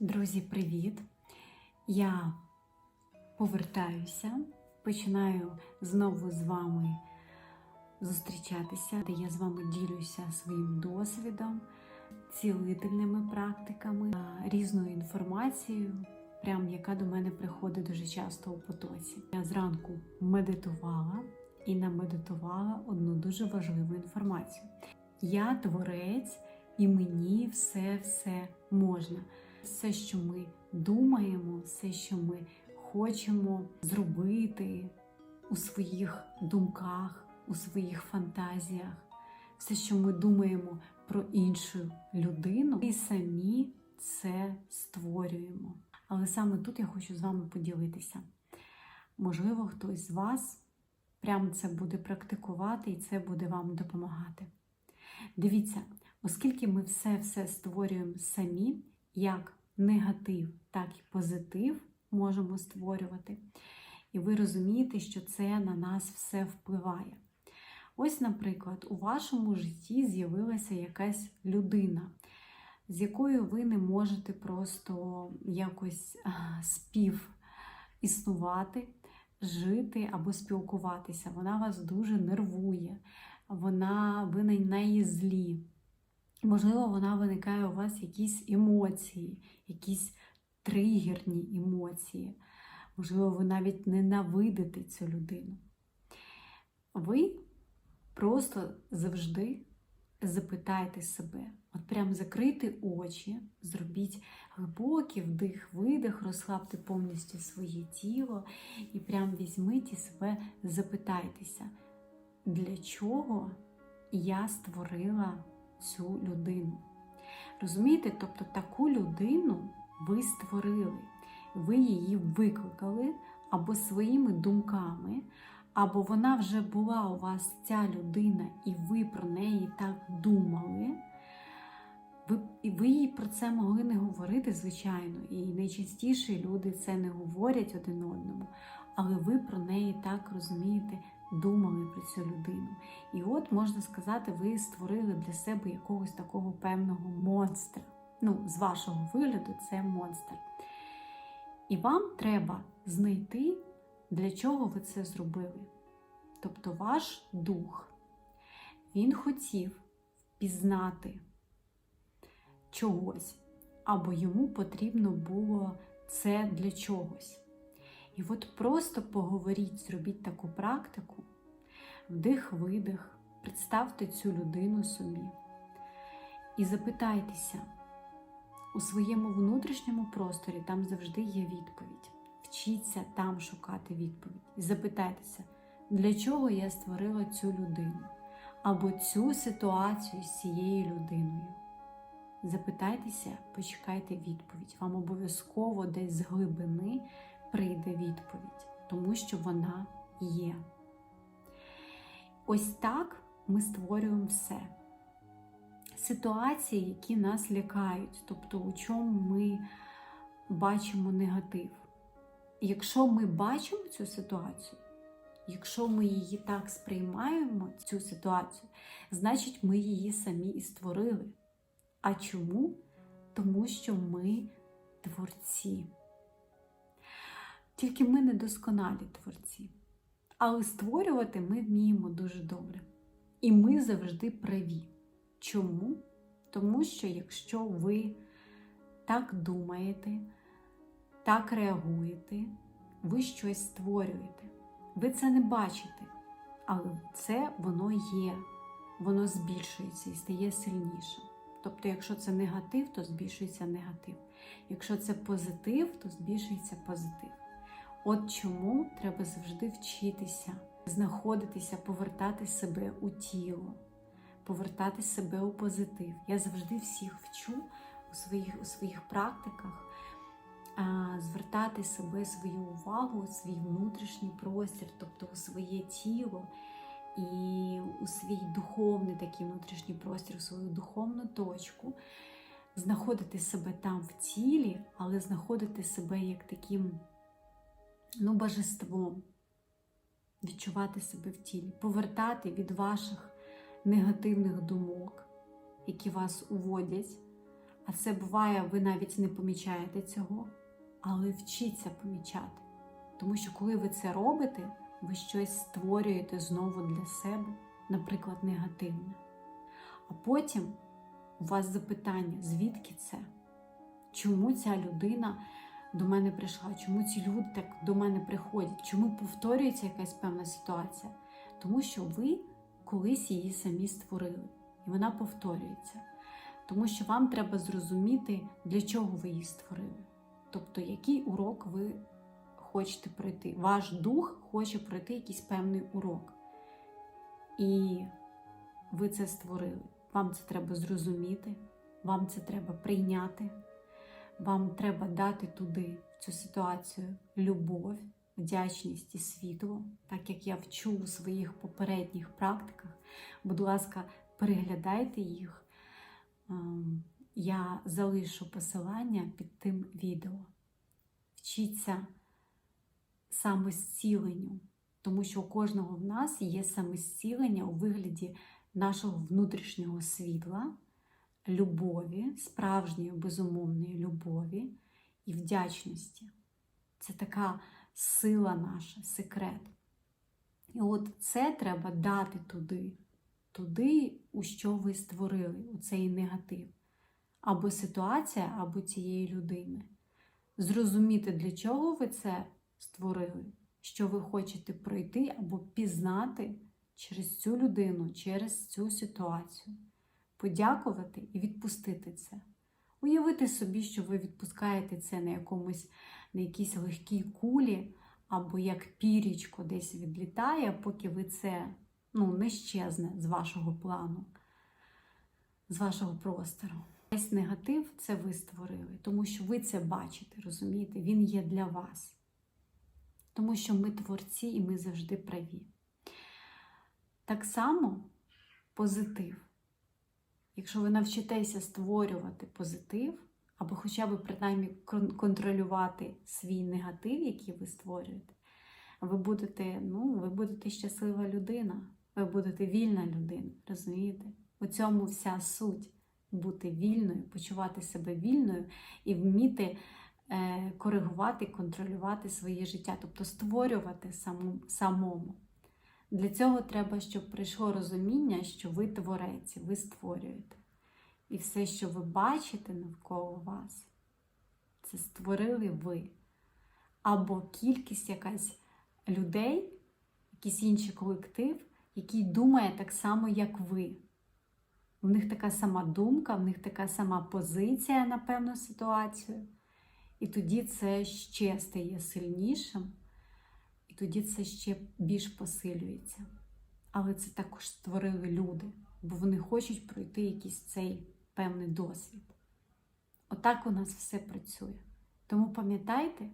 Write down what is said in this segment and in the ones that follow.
Друзі, привіт! Я повертаюся, починаю знову з вами зустрічатися, де я з вами ділюся своїм досвідом, цілительними практиками, різною інформацією, прям яка до мене приходить дуже часто у потоці. Я зранку медитувала і намедитувала одну дуже важливу інформацію. Я творець, і мені все-все можна все, що ми думаємо, все, що ми хочемо зробити у своїх думках, у своїх фантазіях, все, що ми думаємо про іншу людину, і самі це створюємо. Але саме тут я хочу з вами поділитися. Можливо, хтось з вас прямо це буде практикувати і це буде вам допомагати. Дивіться, оскільки ми все-все створюємо самі, як негатив, так і позитив можемо створювати. І ви розумієте, що це на нас все впливає. Ось, наприклад, у вашому житті з'явилася якась людина, з якою ви не можете просто якось спів існувати, жити або спілкуватися. Вона вас дуже нервує, вона, ви на неї злі. Можливо, вона виникає у вас якісь емоції, якісь тригерні емоції. Можливо, ви навіть ненавидите цю людину. Ви просто завжди запитайте себе, от прям закрийте очі, зробіть глибокий вдих, видих, розслабте повністю своє тіло і прям візьміть і себе запитайтеся, для чого я створила цю людину. Розумієте? Тобто таку людину ви створили, ви її викликали або своїми думками, або вона вже була у вас ця людина, і ви про неї так думали. Ви, ви їй про це могли не говорити, звичайно, і найчастіше люди це не говорять один одному, але ви про неї так розумієте, думали про цю людину. І от, можна сказати, ви створили для себе якогось такого певного монстра. Ну, з вашого вигляду, це монстр. І вам треба знайти, для чого ви це зробили. Тобто ваш дух, він хотів впізнати чогось, або йому потрібно було це для чогось. І от просто поговоріть, зробіть таку практику, вдих-видих, представте цю людину собі і запитайтеся, у своєму внутрішньому просторі там завжди є відповідь. Вчіться там шукати відповідь. І запитайтеся, для чого я створила цю людину або цю ситуацію з цією людиною. Запитайтеся, почекайте відповідь. Вам обов'язково десь з глибини прийде відповідь, тому що вона є. Ось так ми створюємо все. Ситуації, які нас лякають, тобто у чому ми бачимо негатив. Якщо ми бачимо цю ситуацію, якщо ми її так сприймаємо, цю ситуацію, значить ми її самі і створили. А чому? Тому що ми творці. Тільки ми недосконалі творці. Але створювати ми вміємо дуже добре. І ми завжди праві. Чому? Тому що якщо ви так думаєте, так реагуєте, ви щось створюєте. Ви це не бачите, але це воно є, воно збільшується і стає сильнішим. Тобто, якщо це негатив, то збільшується негатив. Якщо це позитив, то збільшується позитив. От чому треба завжди вчитися, знаходитися, повертати себе у тіло, повертати себе у позитив. Я завжди всіх вчу у своїх, у своїх практиках а, звертати себе, свою увагу, свій внутрішній простір, тобто у своє тіло і у свій духовний такий внутрішній простір, у свою духовну точку. Знаходити себе там в тілі, але знаходити себе як таким ну, божеством, відчувати себе в тілі, повертати від ваших негативних думок, які вас уводять, А це буває, ви навіть не помічаєте цього, але вчіться помічати. Тому що коли ви це робите, ви щось створюєте знову для себе, наприклад, негативне. А потім у вас запитання, звідки це? Чому ця людина до мене прийшла? Чому ці люди так до мене приходять? Чому повторюється якась певна ситуація? Тому що ви колись її самі створили, і вона повторюється. Тому що вам треба зрозуміти, для чого ви її створили. Тобто, який урок ви хочете пройти. Ваш дух хоче пройти якийсь певний урок. І ви це створили. Вам це треба зрозуміти, вам це треба прийняти, вам треба дати туди, в цю ситуацію, любов, вдячність і світло, так як я вчу у своїх попередніх практиках. Будь ласка, переглядайте їх. Ем, Я залишу посилання під тим відео. Вчіться самозціленню, тому що у кожного в нас є самозцілення у вигляді нашого внутрішнього світла, любові, справжньої безумовної любові і вдячності. Це така сила наша, секрет. І от це треба дати туди, туди, у що ви створили, у цей негатив. Або ситуація, або цієї людини. Зрозуміти, для чого ви це створили, що ви хочете пройти або пізнати через цю людину, через цю ситуацію. Подякувати і відпустити це. Уявити собі, що ви відпускаєте це на якомусь, на якійсь легкій кулі, або як пірічко десь відлітає, поки ви це ну, не щезне з вашого плану, з вашого простору. Весь негатив це ви створили, тому що ви це бачите, розумієте? Він є для вас. Тому що ми творці і ми завжди праві. Так само позитив. Якщо ви навчитеся створювати позитив, або хоча б принаймні контролювати свій негатив, який ви створюєте, ви будете, ну, ви будете щаслива людина, ви будете вільна людина, розумієте? У цьому вся суть бути вільною, почувати себе вільною і вміти е, коригувати, контролювати своє життя, тобто створювати самому. Для цього треба, щоб прийшло розуміння, що ви творець, ви створюєте. І все, що ви бачите навколо вас, це створили ви. Або кількість якась людей, якийсь інший колектив, який думає так само, як ви. В них така сама думка, в них така сама позиція на певну ситуацію. І тоді це ще стає сильнішим тоді це ще більш посилюється. Але це також створили люди, бо вони хочуть пройти якийсь цей певний досвід. Отак у нас все працює. Тому пам'ятайте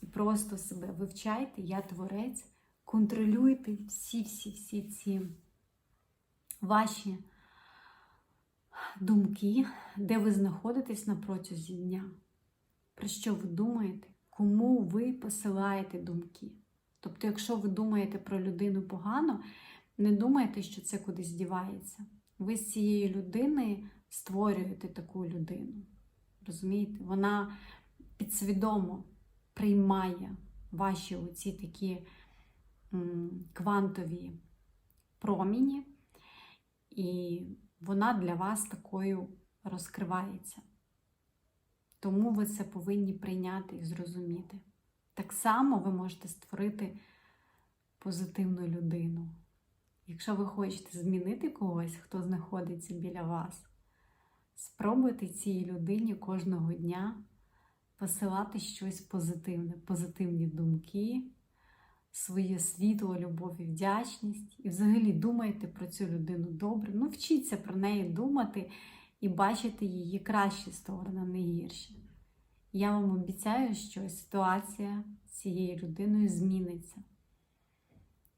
і просто себе вивчайте, я творець, контролюйте всі-всі-всі ці ваші думки, де ви знаходитесь на протязі дня. Про що ви думаєте? Кому ви посилаєте думки. Тобто, якщо ви думаєте про людину погано, не думайте, що це кудись дівається. Ви з цієї людини створюєте таку людину. Розумієте? Вона підсвідомо приймає ваші оці такі квантові проміні, і вона для вас такою розкривається. Тому ви це повинні прийняти і зрозуміти. Так само ви можете створити позитивну людину. Якщо ви хочете змінити когось, хто знаходиться біля вас, спробуйте цій людині кожного дня посилати щось позитивне, позитивні думки, своє світло, любов і вдячність. І взагалі думайте про цю людину добре. Ну, вчіться про неї думати і бачити її кращі сторони, не гірші. Я вам обіцяю, що ситуація з цією людиною зміниться.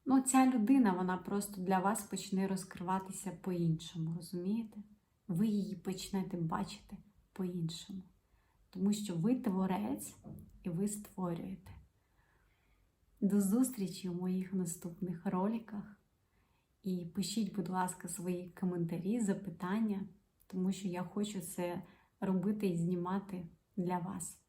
Ну, ця людина, вона просто для вас почне розкриватися по-іншому, розумієте? Ви її почнете бачити по-іншому. Тому що ви творець і ви створюєте. До зустрічі у моїх наступних роликах. І пишіть, будь ласка, свої коментарі, запитання. Тому що я хочу це робити і знімати для вас.